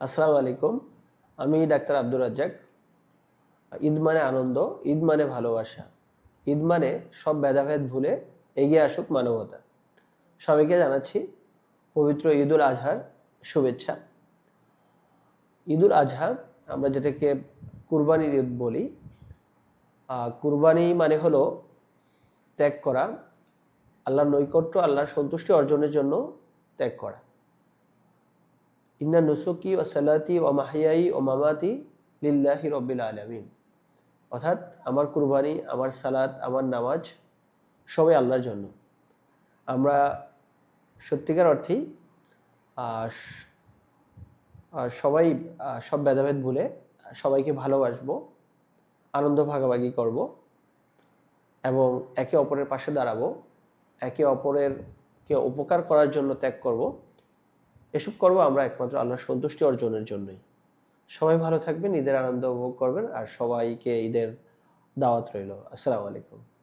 আসসালামু আলাইকুম। আমি ডাক্তার আব্দুর রাজ্জাক। ঈদ মানে আনন্দ, ঈদ মানে ভালোবাসা। ঈদ মানে সব ভেদাভেদ ভুলে এগিয়ে আসুক মানবতা। সবাইকে জানাচ্ছি পবিত্র ঈদুল আজহার শুভেচ্ছা। ঈদুল আজহা আমরা যেটাকে কুরবানির ঈদ বলি। কুরবানি মানে হলো ত্যাগ করা, আল্লাহর নৈকট্য, আল্লাহর সন্তুষ্টি অর্জনের জন্য ত্যাগ করা। ইন্না নুসুকি ও সালাতি ও মাহিয়াই ও মামাতি লিল্লাহি রব্বিল আলামিন। অর্থাৎ আমার কুরবানি, আমার সালাত, আমার নামাজ সবই আল্লাহর জন্য। আমরা সত্যিকার অর্থেই সবাই সব ভেদাভেদ ভুলে সবাইকে ভালোবাসবো, আনন্দ ভাগাভাগি করব এবং একে অপরের পাশে দাঁড়াবো, একে অপরের কে উপকার করার জন্য ত্যাগ করব। এসব করব আমরা একমাত্র আল্লাহর সন্তুষ্টি অর্জনের জন্যই। সবাই ভালো থাকবেন, ঈদের আনন্দ উপভোগ করবেন, আর সবাইকে ঈদের দাওয়াত রইল। আসসালামু আলাইকুম।